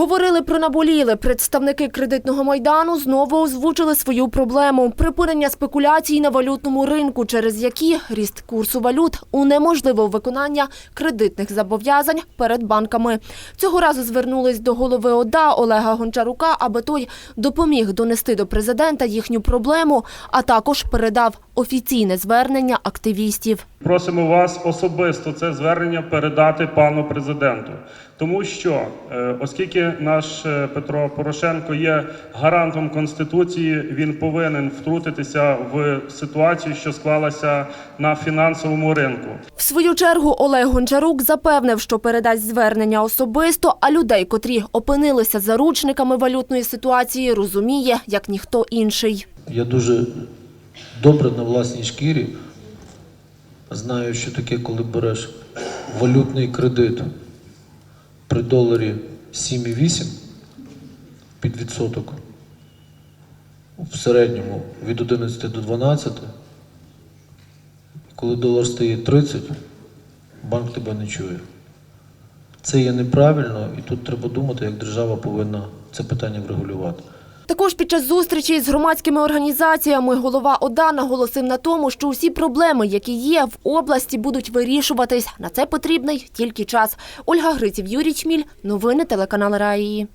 Говорили про наболіле. Представники кредитного майдану знову озвучили свою проблему припинення спекуляцій на валютному ринку, через які ріст курсу валют унеможливив виконання кредитних зобов'язань перед банками. Цього разу звернулись до голови ОДА Олега Гончарука, аби той допоміг донести до президента їхню проблему, а також передав офіційне звернення активістів. Просимо вас особисто це звернення передати пану президенту, тому що е, оскільки наш е, Петро Порошенко є гарантом конституції, він повинен втрутитися в ситуацію, що склалася на фінансовому ринку. В свою чергу Олег Гончарук запевнив, що передасть звернення особисто, а людей, котрі опинилися заручниками валютної ситуації, розуміє, як ніхто інший. Я дуже добре на власній шкірі знаю, що таке, коли береш валютний кредит при доларі 7,8 під відсоток, в середньому від 11 до 12, коли долар стає 30, банк тебе не чує. Це є неправильно, і тут треба думати, як держава повинна це питання врегулювати. Також під час зустрічі з громадськими організаціями голова ОДА наголосив на тому, що усі проблеми, які є в області, будуть вирішуватись. На це потрібний тільки час. Ольга Гриців, Юрій Чміль. Новини телеканал Раї.